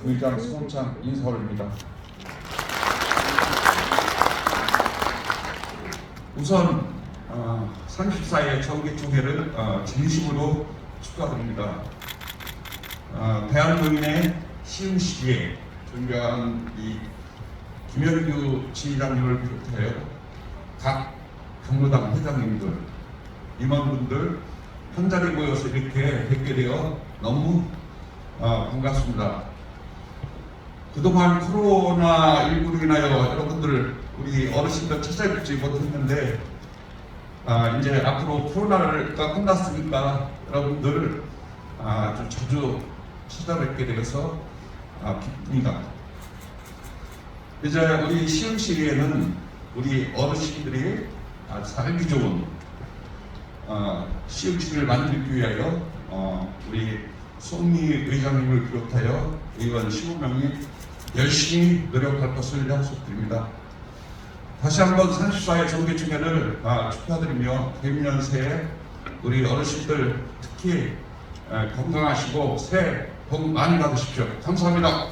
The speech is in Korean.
부의장 수동창 인사 올립니다. 우선 어, 34회 정기 총회를 어, 진심으로 축하드립니다. 어, 대한노인의 시흥 시기에 존경하는 이 김현규 지휘장님을 비롯하여 각 경로당 회장님들, 임원분들 한 자리에 모여서 이렇게 뵙게 되어 너무 어, 반갑습니다. 그동안 코로나 19로 인하여 여러분들 우리 어르신들 찾아뵙지 못했는데 아, 이제 앞으로 코로나가 끝났으니까 여러분들 아, 좀 자주 찾아뵙게 되어서 아, 기쁩니다. 이제 우리 시흥시에는 우리 어르신들이 아, 살기 좋은 어, 시흥시를 만들기 위하여 어, 우리 송미 의장님을 비롯하여 의원 15명이 열심히 노력할 것을 약속드립니다. 다시 한번 34회 정기총회를 아, 축하드리며 개미년 새해 우리 어르신들 특히 에, 건강하시고 새해 복 많이 받으십시오. 감사합니다.